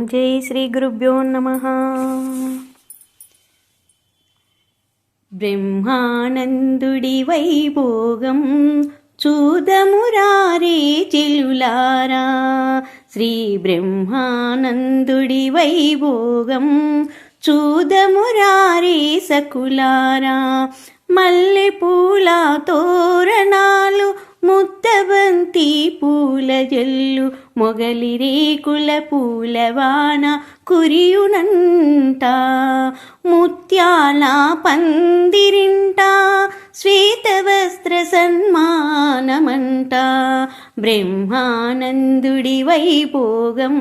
ఓం జై శ్రీ గురుభ్యో నమ. బ్రహ్మానందుడి వైభోగం చూదమురారే చెలులారా. శ్రీ బ్రహ్మానందుడి వైభోగం చూదమురారే సకులారా. మల్లె పూల తోరణాలు ముద్దబంతి పూల జల్లు మొగలి రేకుల పూలవాన కురియునంట. ముత్యాల పందిరింట శ్వేతవస్త్ర సన్మానమంట. బ్రహ్మానందుడి వైభోగం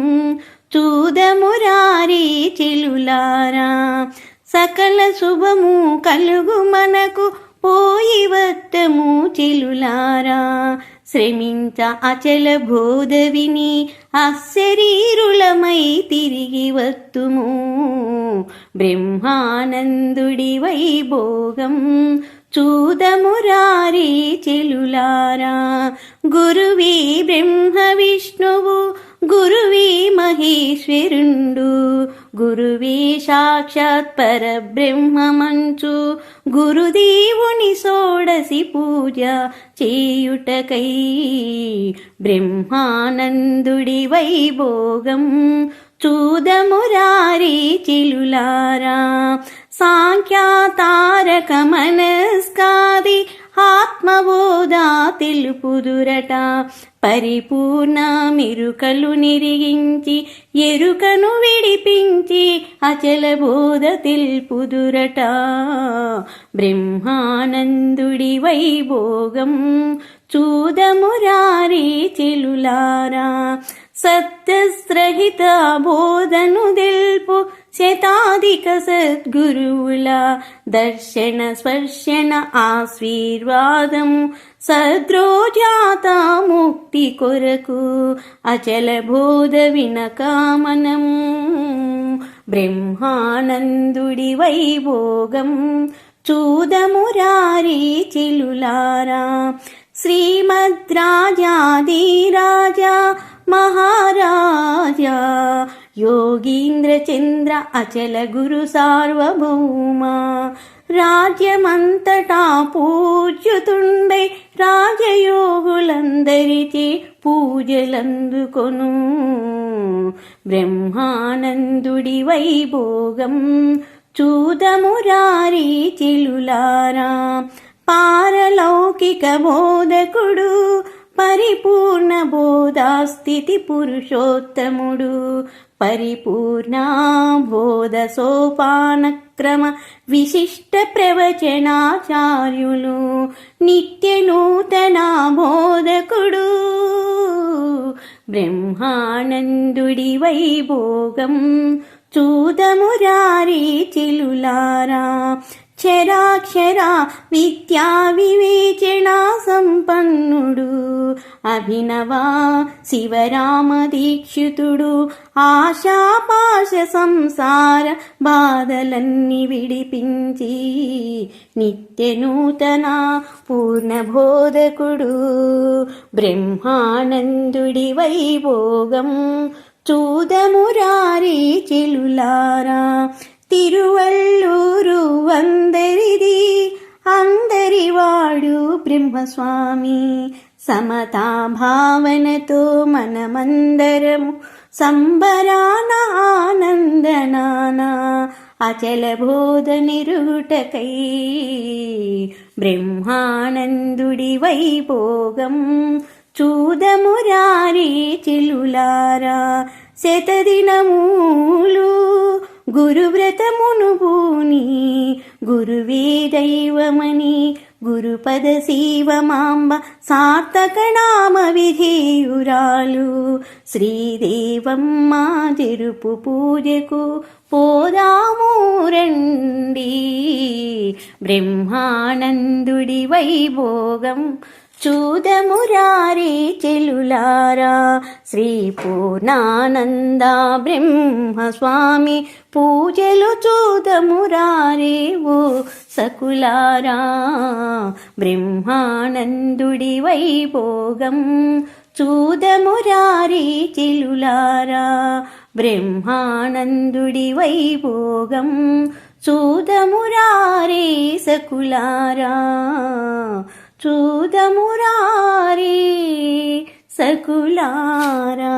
చూదమురారి చెలులారా. సకల శుభము కలుగు మనకు పోయి వత్తము చెలులారా శ్రమించ అచల బోధ విని అశరీరులమై తిరిగి వత్తుము. బ్రహ్మానందుడి వైభోగం చూదమురారి చెలులారా. గురువే బ్రహ్మ విష్ణువు గురువే మహేశ్వరుండు. గురువే సాక్షాత్ పరబ్రహ్మమంచు. గురుదేవుని సోడసి పూజ చేయుటకై బ్రహ్మానందుడి వైభోగం చూదమురారి చిలులారా. సాంఖ్యాతారక మనస్కాది ఆత్మబోధ తెలుపుదురట పరిపూర్ణ మెరుకలు నిరిగించి ఎరుకను విడిపించి అచల బోధ తెలుపుదురట. బ్రహ్మానందుడి వైభోగం చూదమురారి చెలులారా. సత్యస్రహిత బోధను తెలుపు శతాధిక సద్గురువుల దర్శన స్పర్శన ఆశీర్వాదము సద్రోజాత ముక్తి కొరకు అచల బోధ వినకామనము. బ్రహ్మానందుడి వైభోగం చూదమురారి చిలులారా శ్రీమద్రాజాదిరాజా మహారాజా యోగీంద్ర చంద్ర అచల గురు సార్వభౌమ. రాజ్యమంతటా పూజ్యుతుండై రాజయోగులందరిచే పూజలందుకొను. బ్రహ్మానందుడి వైభోగం చూదమురారి చెలులారా. పారలౌకిక బోధకుడు పరిపూర్ణ బోధాస్థితి పురుషోత్తముడు. పరిపూర్ణ బోధ సోపానక్రమ విశిష్ట ప్రవచనాచార్యులు. నిత్య నూతన బోధకుడు బ్రహ్మానందుడి వైభోగం. చూదమురారి చిలులారా. క్షరాక్షరా విద్యా వివేచన సంపన్నుడు. అభినవా శివరామ దీక్షితుడు. ఆశాపాశ సంసార బాధలన్నీ విడిపించి నిత్య నూతన పూర్ణబోధకుడు. బ్రహ్మానందుడి వైభోగం చూదమురారీ చెలులారా. తిరువల్లూరు అందరిది అందరివాడు బ్రహ్మస్వామి సమతా భావనతో మనమందరము సంబరాన ఆనందనాన అచల బోధ నిరుటకై బ్రహ్మానందుడి వైభోగం చూదమురారి చిలులారా శతదినమూ గురువ్రతమును భూని గురువే దైవమని గురుపద శివమాంబ సార్థక నామ విధేయురాలు శ్రీదేవమ్మ తిరుపు పూజకు పోదాము రండి. బ్రహ్మానందుడి వైభోగం చూదమురారి చెలులారా శ్రీ పూర్ణానంద బ్రహ్మస్వామి పూజలు చూదమురారే ఓ సకులారా. బ్రహ్మానందుడి వైభోగం చూదమురారి చెలులారా బ్రహ్మానందుడి వైభోగం చూదమురారే సకులారా. చూదమురారీ సకులారా.